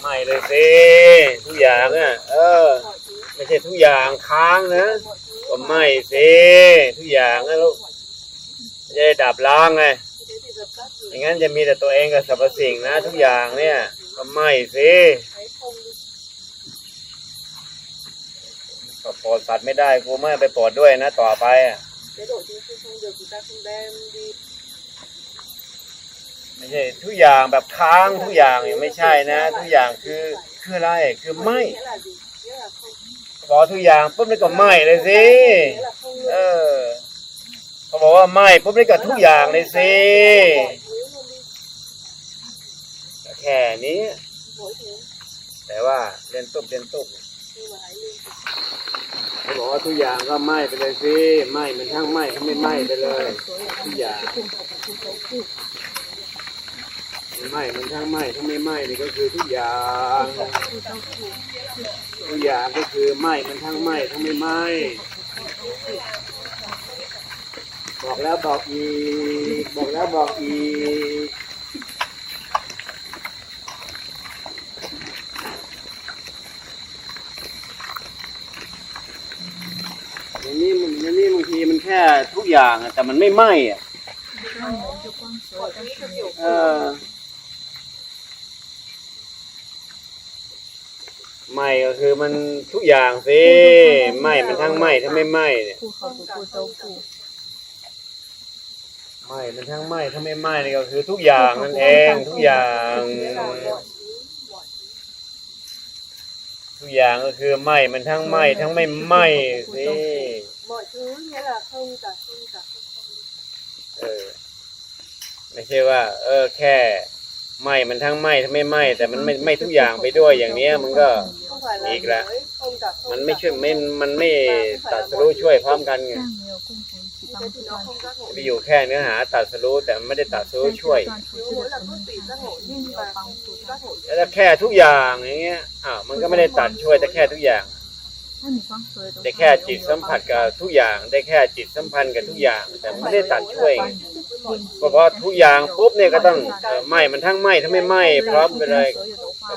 ไม่เลยสิทุกอย่างอะเออ ไม่ใช่ทุกอย่างค้างนะก็ไม่สิทุกอย่างนะลูกไม่ได้ดับล้างไงอย่างนั้นจะมีแต่ตัวเองกับสรรพสิ่งนะ ทุกอย่างเนี่ยก็ไม่สิก็ปรดสัตว์ไม่ได้กูไม่ไปปรดด้วยนะ ต่อไปอะ cái độ chính không không được chúng ta không đem đi ไม่ใช่ทุกอย่างแบบค้างทุกอย่างเนี่ยไม่ใช่นะ ทุกอย่างคือคืออะไรคือไม่พอทุกอย่างปุ๊บนี่ก็ไม่เลยสิเออเขาบอกว่าไม่ปุ๊บนี่ก็ทุกอย่างเลยสิแค่นี้ แต่ว่าเรียนตุ๊บเรียนตุ๊บเขาบอกว่าทุกอย่างก็ไม่ไปเลยสิไม่มันทั้งไม่ทั้งไม่ไม่ไปเลยทุกอย่าง ไม่มันทั้งไม่ทั้งไม่ไม่นี่ก็คือทุกอย่างทุกอย่างก็คือไม่มันทั้งไม่ทั้งไม่ไม่บอกแล้วบอกอีกบอกแล้วบอกอีกอย่างนี้มันอย่างนี้บางทีมันแค่ทุกอย่างอะแต่มันไม่ไหม้อะเออ ไม่ก็คือมันทุกอย่างสิไม่มันทั้งไม่ถ้าไม่ไม่เนี่ยไม่มันทั้งไม่ถ้าไม่ไม้นี่ก็คือทุกอย่างนั่นเองทุกอย่าง ทุกอย่างก็คือไม่มันทั้งไม่ทั้งไม่ไม่สิไม่ใช่ว่า เออแค่ ไหม้มันทั้งไหม้ทั้งไม่ไหม้แต่มันไม่ไม่ทุกอย่างไปด้วยอย่างเนี้ยมันก็อีกละมันไม่ช่วยไม่มันไม่ตัดสู้ช่วยพร้อมกันไงไปอยู่แค่เนื้อหาตัดสู้แต่ไม่ได้ตัดสู้ช่วยแล้วแค่ทุกอย่างอย่างเงี้ยอ้าวมันก็ไม่ได้ตัดช่วยแต่แค่ทุกอย่าง ได้แค่จิตสัมผัสกับทุกอย่าง ได้แค่จิตสัมพันธ์กับทุกอย่าง แต่ไม่ได้ตัดช่วยเพราะทุกอย่างปุ๊บเนี่ยก็ต้องไหมมันทั้งไหมทั้งไม่ไหมพร้อมไปเลย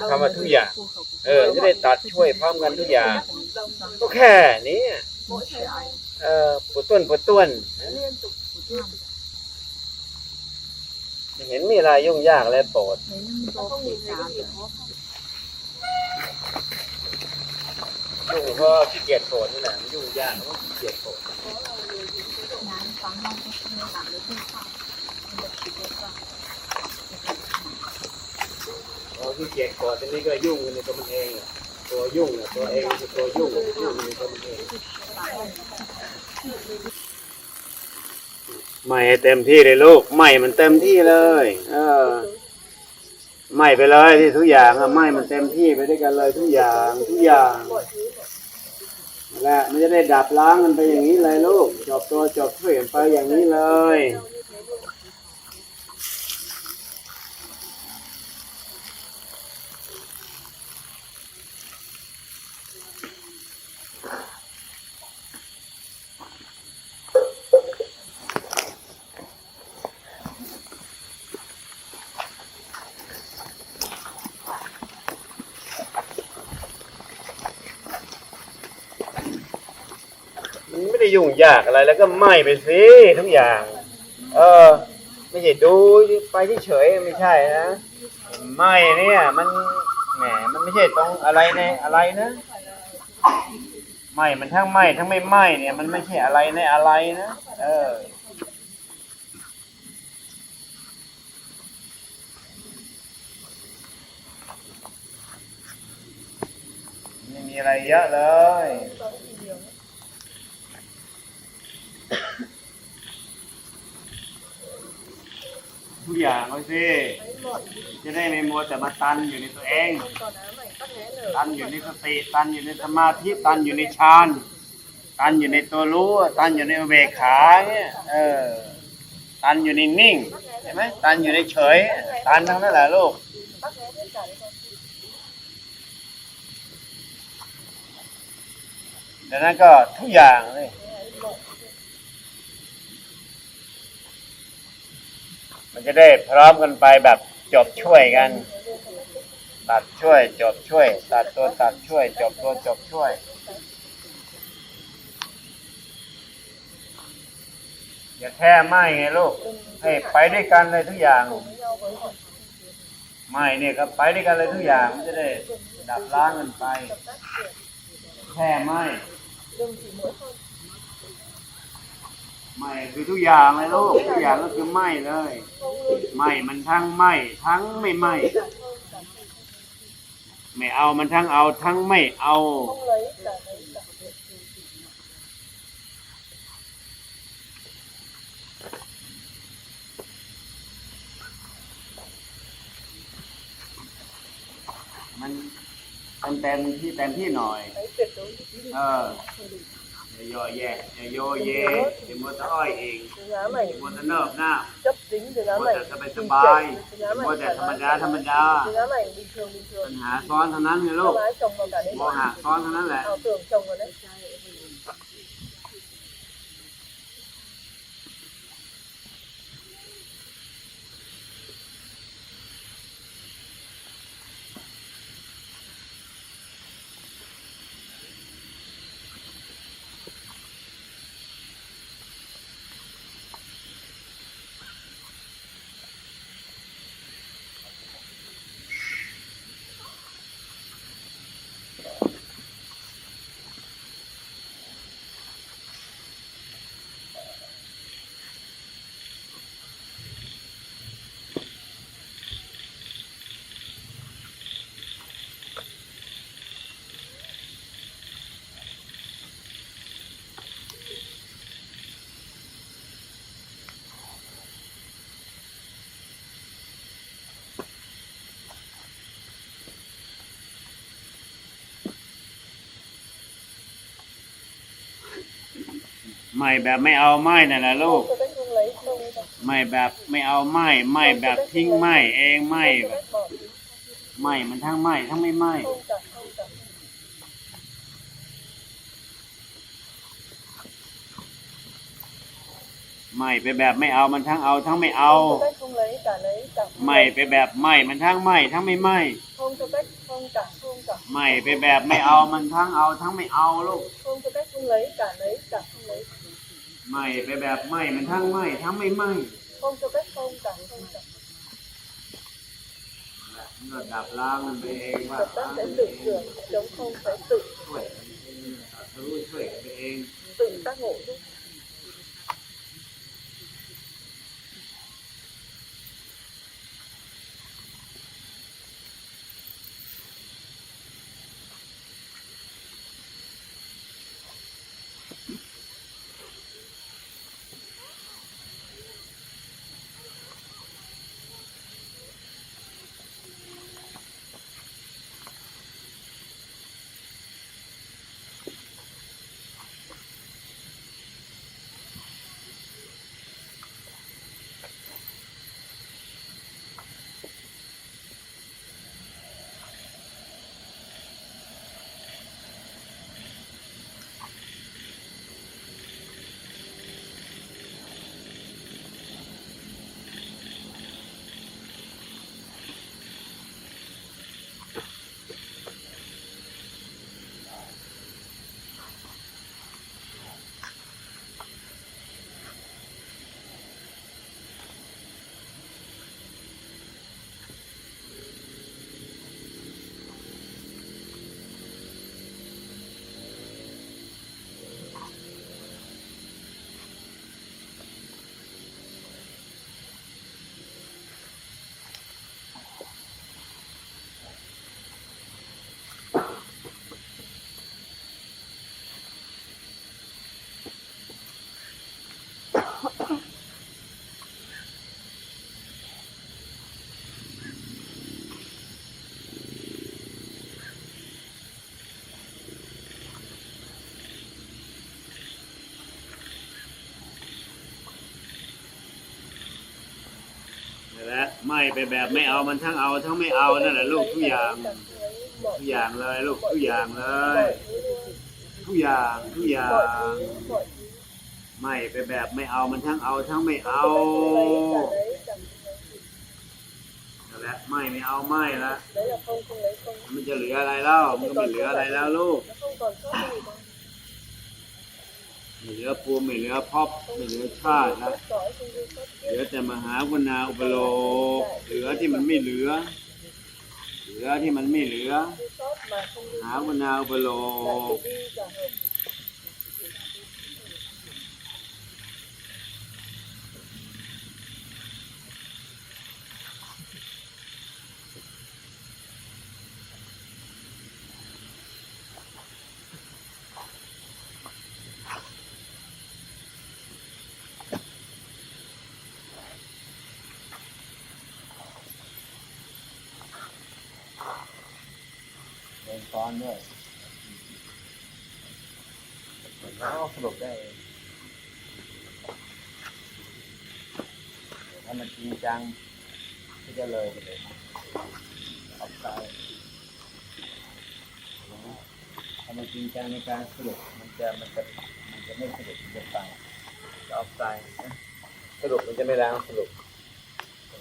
คำว่าทุกอย่าง เออไม่ได้ตัดช่วยพร้อมกันทุกอย่าง ก็แค่นี้เออปวดต้นปวดต้นเห็นมีอะไรยุ่งยากและโปรด ยุ่งก็ขี้เกียจโกรธนี่แหละมันยุ่งยากมันขี้เกียจโกรธขี้เกียจโกรธอันนี้ก็ยุ่งในตัวมันเองตัวยุ่งตัวเองตัวยุ่งยุ่งในตัวมันเองไม่เต็มที่เลยลูกไม่มันเต็มที่เลย เออไม่ไปเลยที่ทุกอย่างอะไม่มันเต็มที่ไปด้วยกันเลยทุกอย่างทุกอย่าง แหละมันจะได้ดับล้างมันไปอย่างนี้เลยลูกจบตัวจบเปลี่ยนไปอย่างนี้เลย ไม่ได้ยุ่งยากอะไร แล้วก็ไหม้ไปสิทุกอย่าง เออ ไม่ใช่ดูไปเฉยๆไม่ใช่นะไหม้เนี่ย มันแหมมันไม่ใช่ตรงอะไรในอะไรนะไหม้มันทั้งไหม้ทั้งไม่ไหม้เนี่ย มันไม่ใช่อะไรในอะไรนะเออไม่มีอะไรเยอะเลย ทุกอย่างเลยสิจะได้ไม่มัวแต่มาตันอยู่ในตัวเองตันอยู่ในสติตันอยู่ในสมาธิตันอยู่ในฌานตันอยู่ในตัวรู้ตันอยู่ในอุเบกขาเนี่ยเออตันอยู่ในนิ่งใช่ไหมตันอยู่ในเฉย ตันทั้งนั้นแหละลูกดังนั้นก็ทุกอย่างเลย มันจะได้พร้อมกันไปแบบจบช่วยกัน ตัดช่วย จบช่วย ตัดตัวตัดช่วย จบตัวจบช่วย อย่าแค่ไม่ไงลูกให้ไปด้วยกันเลยทุกอย่าง ไม่เนี่ยก็ไปด้วยกันเลยทุกอย่างมันจะได้ดับล้างกันไป แค่ไม่ ไม่คือทุกอย่างเลยลูกทุกอย่างก็คือไม่เลยไม่มันทั้งไม่ทั้งไม่ไม่ไม่เอามันทั้งเอาทั้งไม่เอามันเต็มที่เต็มที่หน่อย เออ อย่าย่อแย่อย่าโยเยอย่ามัวแต่อ้อยเอง cái giá mày อย่ามัวแต่เนิบหน้า chấp dính cái giá มัว mày แต่สบายส bình บาย chảy, cái giá มัว mày แต่ thoải ธรรม mái. ดาธรรมดา cái giá mày bình thường bình ปัญ thường หาซ้อนเท่านั้นไงลูก Tao nói chồng vào cả đấy โมหะซ้อนเท่านั้นแหละ ไม่แบบไม่เอาไม่นั่นแหละลูก ไม่แบบไม่เอาไม่ไม่แบบทิ้งไม่เองไม่แบบไม่มันทั้งไม่ทั้งไม่ไม่ không cả không cả ไม่ไปแบบไม่เอามันทั้งเอาทั้งไม่เอาไม่ไปแบบไม่มันทั้งไม่ทั้งไม่ไม่ไม่ไปแบบไม่เอามันทั้งเอาทั้งไม่เอาลูก không có cách không lấy cả lấy cả không lấy ไม่ไปแบบไม่มันทั้งไม่ทั้งไม่ไม่ không có cách không cả không cả มันก็ดับล้างมันไปเองว่า hợp tác sẽ tự sửa chống không sẽ tự ช่วยกันเองตัดรู้ช่วยกันไปเอง tự tác ngộ chứ นั่นแหล ไม่ไปแบบไม่เอามันทั้งเอาทั้งไม่เอานั่นแหละลูกทุกอย่าง ทุกอย่างเลยลูกทุกอย่างเลย ทุกอย่างทุกอย่างไม่ไปแบบไม่เอามันทั้งเอาทั้งไม่เอาแล้วไม่ไม่เอาไม่ละมันจะเหลืออะไรแล้วมันก็ไม่เหลืออะไรแล้วลูก nó không còn sót gì đâu ไม่เหลือภูมิไม่เหลือภพไม่เหลือชาติละเหลือแต่มหาวนาอุปโลกเหลือที่มันไม่เหลือ เหลือที่มันไม่เหลือมหาวนาอุปโลก từ bi cả hợp เดินซ้อนด้วยแล้วสรุปได้ถ้ามันจริงจังก็จะเลยไปเลยออกไปถ้ามันจริงจังในการสรุปมันจะมันจะมันจะไม่สรุปมันจะไปจะออกไปสรุปมันจะไม่ล้างสรุป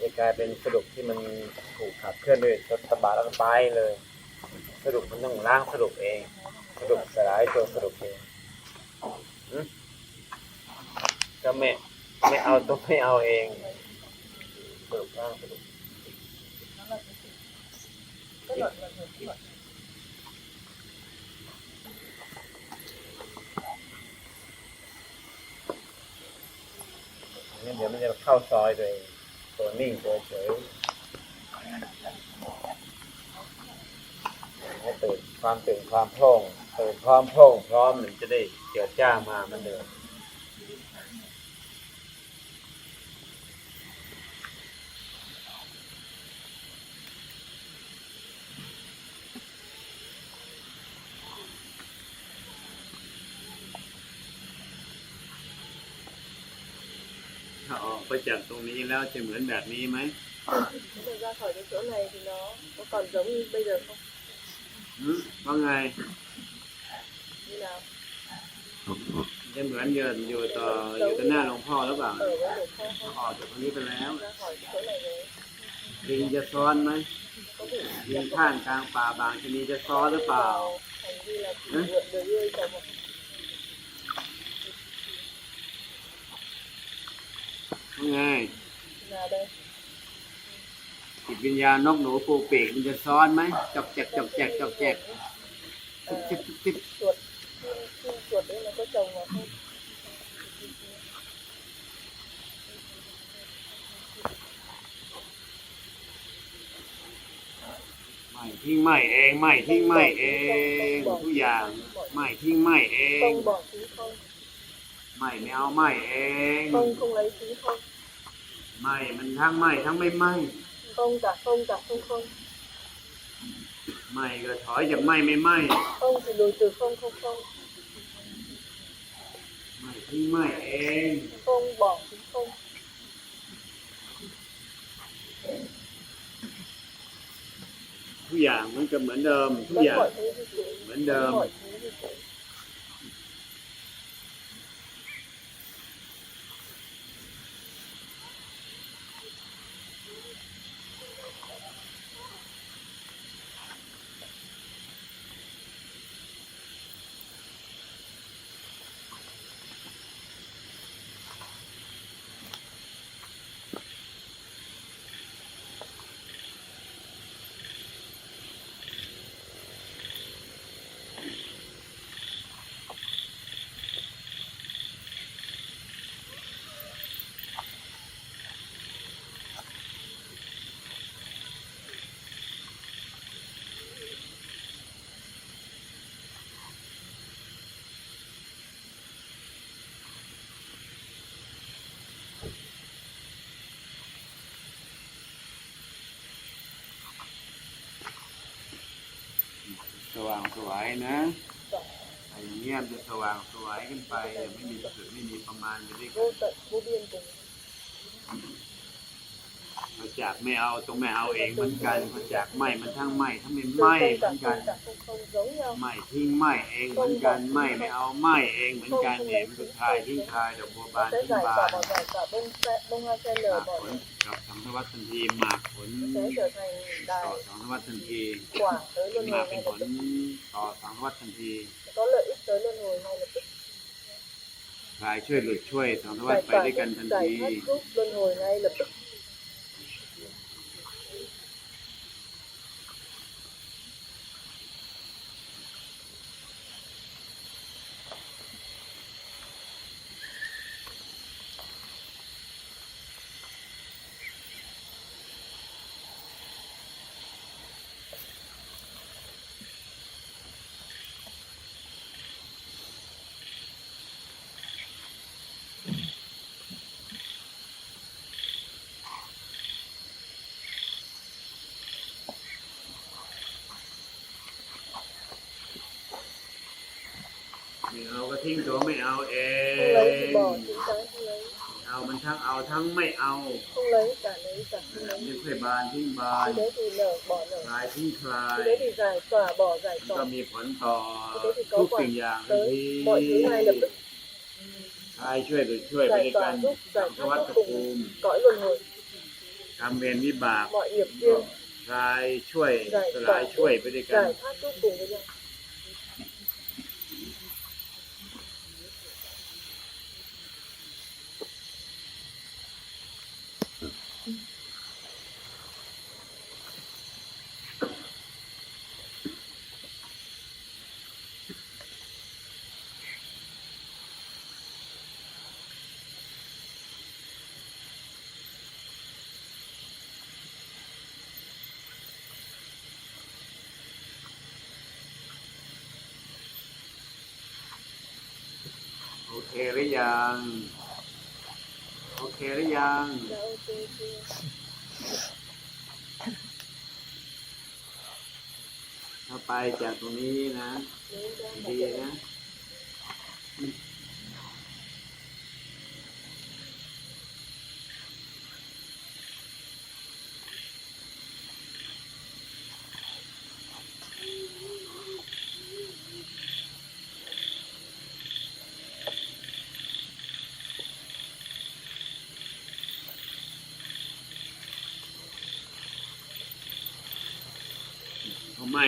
จะกลายเป็นสรุปที่มันถูกขับเคลื่อนด้วยสบาแล้วก็ไปเลย สรุปมันต้องล้างสรุปเองสรุปสลายตัวสรุปเองก็ไม่ไม่เอาตัวไม่เอาเองสรุปล้างสรุปเดี๋ยวมันจะเข้าซอยตัวเองตัวนิ่งตัวเฉย ให้ตื่นความตื่นความโพร่งตื่นพร้อมโพร่งพร้อมมันจะได้เกิดจ้ามาเหมันเดิมถ้าออกไปจากตรงนี้แล้วจะเหมือนแบบนี้ไหม nếu mà ra khỏi cái chỗ này thì nó có còn giống như bây giờ không หึ ว่าไง như nào จะเหมือนเดินอยู่ต่ออยู่ต่อหน้าหลวงพ่อหรือเปล่า ở với được không không ออกจากตรงนี้ไปแล้ว ra khỏi cái chỗ này rồi ลิงจะซ้อนไหม có thể ลิงข้างกลางป่าบางชนีจะซ้อนหรือเปล่า hành vi là chỉ vượt đời ươi chồng một ว่าไง nào đây จิตวิญญาณนกหนูปูปีกมันจะซ้อนไหมจอกแจกจอกแจกจอกแจกทุบทิบทุบทิบ chuột khi, khi chuột đấy nó có chồng vào không ไม่ทิ้งไม่เองไม่ทิ้งไม่เองทุกอย่างไม่ทิ้งไม่เอง không bỏ phí không ไม่ไม่เอาไม่เอง không không lấy phí không ไม่มันทั้งไม่ทั้งไม่ไม่ không cả không cả không không ไม่ก็ถอยจากไม่ไม่ไม่ không thì lùi từ không không không ไม่ทิ้งไม่เอง không bỏ phí không ทุกอย่างมันก็เหมือนเดิมทุก vẫn อย่าง mọi thứ như thế เหมือนเดิม ว่างสวยนะไอ้เงียบจะสว่างสวยขึ้นไป ไม่มีจุดไม่มีประมาณจะได้ vô tận vô biên cùng มา จากไม่เอาตรงไม่เอาเองเหมือนกันมาจากไม่มันทั้งไม่ทั้งไม่ไม่เหมือนกัน cả không không giống nhau ไม่ทิ้งไม่เองเหมือนกันไม่ไม่เอาไม่เองเหมือนกันเนี่ยมันสุดท้ายทิ้งทายดอกบัวบาน sẽ ทิ้ง giải บา quả น bỏ giải quả bông xe bông hoa sen ห lở มาก bỏ ผลกับสังทวัตทันทีหมากผล sẽ trở thành ต่อ đài สังทวัตทันที quả tới luân หมา hồi เป็น ngay ผ lập ล tức ต่อสังทวัตทันที có lợi ích tới luân hồi ngay lập tức กายช่วยหลุดช่วยสังทวัต giải ไป tỏa ด้วยกันทัน giải ที thoát giúp luân hồi ngay lập tức ไม่เอาก็ ทิ้งตัวไม่เอาเองเอามันทั้งเอาทั้งไม่เอาไม่เคยบานทิ้งบานคลายทิ้งคลายมันก็มีผลต่อทุกสิ่งอย่างที่คลายช่วยหรือช่วยไปด้วยกันสวัสดิ์ภูมิทำเวรวิบากคลายช่วยสลายช่วยไปด้วยกัน giải thoát giúp cùng với nhau โอเคหรือยัง โอเค หรือยัง ถ้าไปจากตรงนี้นะ ดีนะ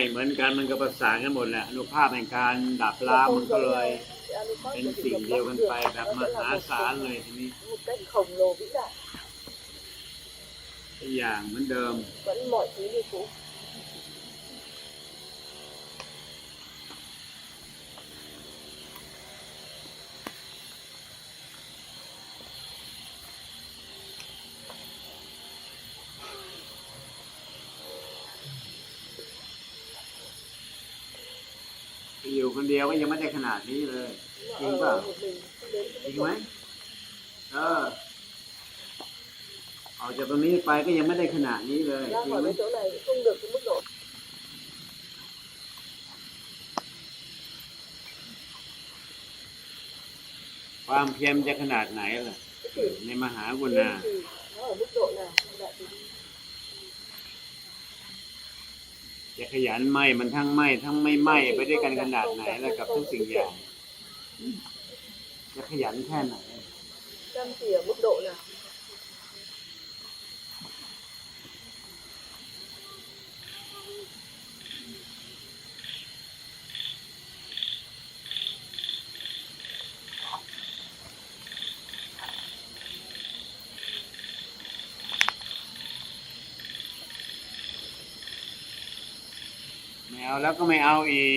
เขาไม่เหมือนกันมันก็ประสานกันหมดแหละอนุภาพแห่งการดับลามันก็เลยเป็นสิ่งเดียวกันไปแบบมหาศาลเลยทีนี้อย่างเหมือนเดิม vẫn mọi thứ như cũ อยู่ นเดียวก็ยังไม่ได้ขนาดนี้เลย จริงป่าจริงไหมเออออกจากตรงนี้ไปก็ยังไม่ได้ขนาดนี้เลยจริงไหมความเพียรจะขนาดไหนล่ะในมหาวุณา nó จะขยันไหมมันทั้งไหมทั้งไม่ไหมไปด้วยกันขนาดไหนแล้วกับทุกสิ่งอย่างจะขยันแค่ไหน chăm chỉ ở mức độ nào เอาแล้วก็ไม่เอาอี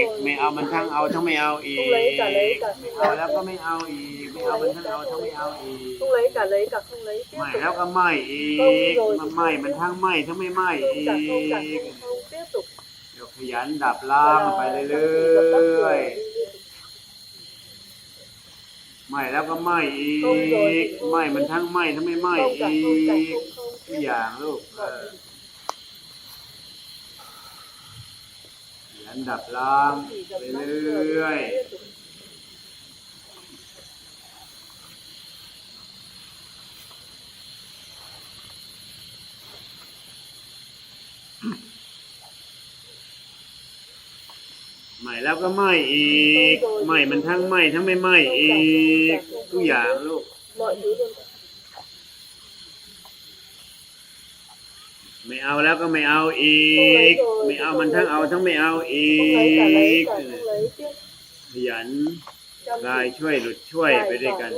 ก ไม่เอามันทั้งเอาทั้งไม่เอาอีก không lấy cả lấy cả ไม่ không เอา lấy แล้วก็ไม่เอาอีก ไม่เอามันทั้งเอาทั้งไม่เอาอีก không lấy cả lấy cả không lấy tiếp ไม่ tục แล้วก็ไม่อีก มันไม่มันทั้งไม่ทั้งไม่ไม่ không อี cả không cả ก không không tiếp tục เดี๋ยวขยันดับล้างไปเรื่อยๆไม่แล้วก็ไม่อีก ไม่มันทั้งไม่ทั้งไม่ไม่ không cả อี không cả ก không không ทุกอย่างลูกเออข นดับล่างไปเรื่อยใหม่แล้วก็ไหมอีกไหม่มันทั้งไหมทั้งไม่ไหมอีกทุกอย่างลูก ไม่เอาแล้วก็ไม่เอาอีก ไม่เอามันทั้งเอาทั้งไม่เอาอี không lấy cả lấy ก cả không lấy tiếp ขยัน chăm กายช่วยหลุดช่วยไปด้วยกัน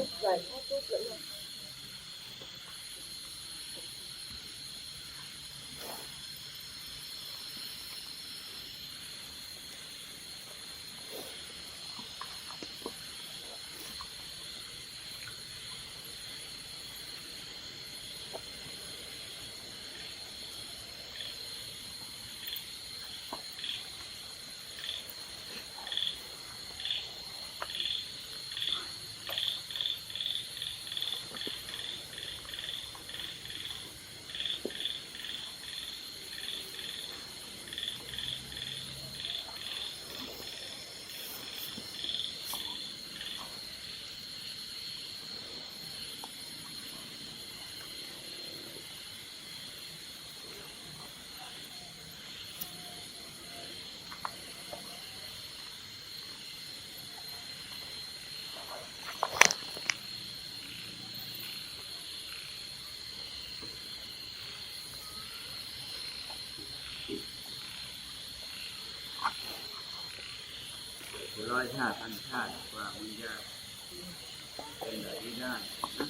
อยชาติพันชาติกว่ามันจะเป็นแบบนี้ได้นะ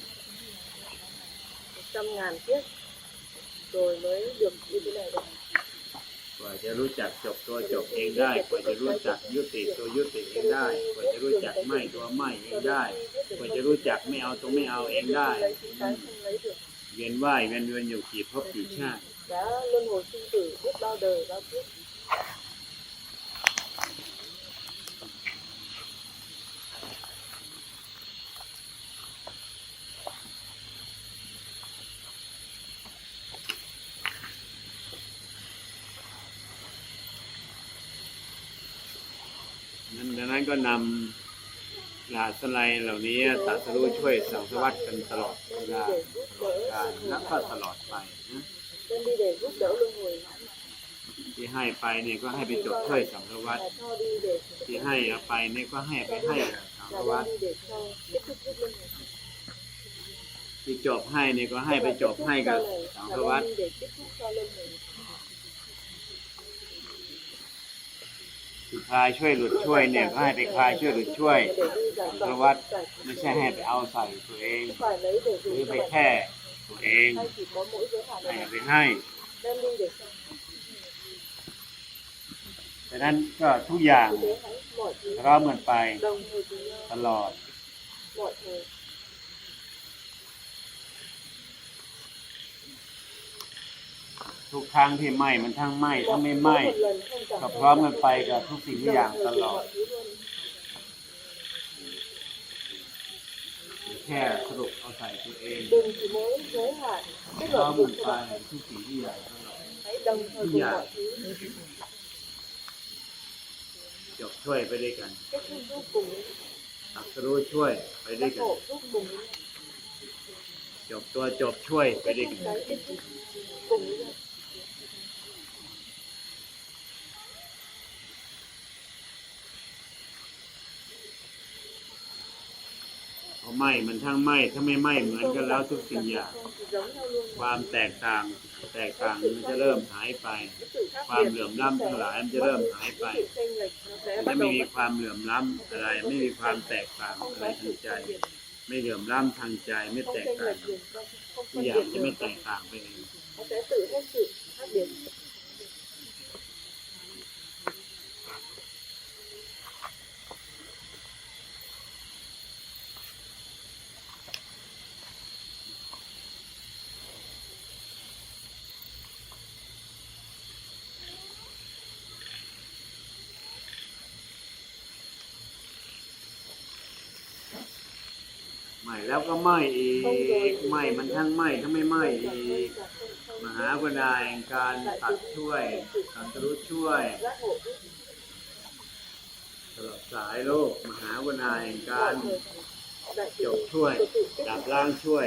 trăm ngàn chiếc rồi mới được như thế này được กว่าจะรู้จักจบตัวจบเองได้ กว่าจะรู้จักยุติตัวยุติเองได้ กว่าจะรู้จักไม่ตัวไม่เองได้ กว่าจะรู้จักไม่เอาตรงไม่เอาเองได้ เวียนว่ายเวียนเวียนอยู่กี่ภพกี่ชาติ đã luân hồi sinh tử biết bao đời bao kiếp นั้นดังนั้น ก็นำหลาสไลเหล่านี้ตรัสรู้ช่วยสังสวัสดิ์กันตลอดเวลาตลอดการและก็ตลอดไปนะที่ให้ไปเนี่ยก็ให้ไปจบช่วยสังสวัสดิ์ที่ให้เอาไปเนี่ยก็ให้ไปให้สังสวัสดิ์ที่จบให้เนี่ยก็ให้ไปจบให้กับสังสวัสดิ์ để kết thúc cho luân hồi ที่ คลายช่วยหลุดช่วยเนี่ยก็ให้ไปคลายช่วยหลุดช่วยสังส tỏa วัสดิ์ giải ไม่ใช่ให้ไปเอาใส่ตัวเองหรือไปแค่ตัวเองให้ไปให้ดังนั้นก็ทุกอย่าง thế hãy mọi thứ พร้อนไปตลอด mọi thời ทุกครั้งที่ไหม้มันทั้งไหม้ทั้งไม่ไหม้ก็พร้อมกันไปกับทุกสิ่งทุกอย่างตลอด แค่สรุปเอาใส่ตัวเองพร้อมกันไปทุกสิ่งทุกอย่างตลอด hãy đồng thời cùng mọi thứ จบช่วยไปด้วยกันตักสรู้ช่วยไปด้วยกันจบตัวจบช่วยไปด้วย thúc กัน cái kết thúc cùng với nhau เพราะ ไหม้มันทั้งไหม้ถ้าไม่ไหม้เหมือนกันแล้วทุกสิ่งอย่างความแตกต่าง แตกต่างมันจะเริ่มหายไป ความเหลื่อมล้ำทั้งหลายมันจะเริ่มหายไปจะไม่มีความเหลื่อมล้ำอะไร ไม่มีความแตกต่างอะไรทางใจ ไม่เหลื่อมล้ำทางใจไม่แตกต่าง lệch đường không không ทุกอย่างจะไม่แตกต่างไปเอง nó sẽ tự hết sự khác biệt ไหม้ แล้วก็ไหม้อีกไหม้มันทั้งไหม้ทั้งไม่ไหม้อีกมหากรณาแห่งการตัดช่วยตัดรู้ช่วยตลอดสายโลก มหากรณาแห่งการจบช่วยดับล่างช่วย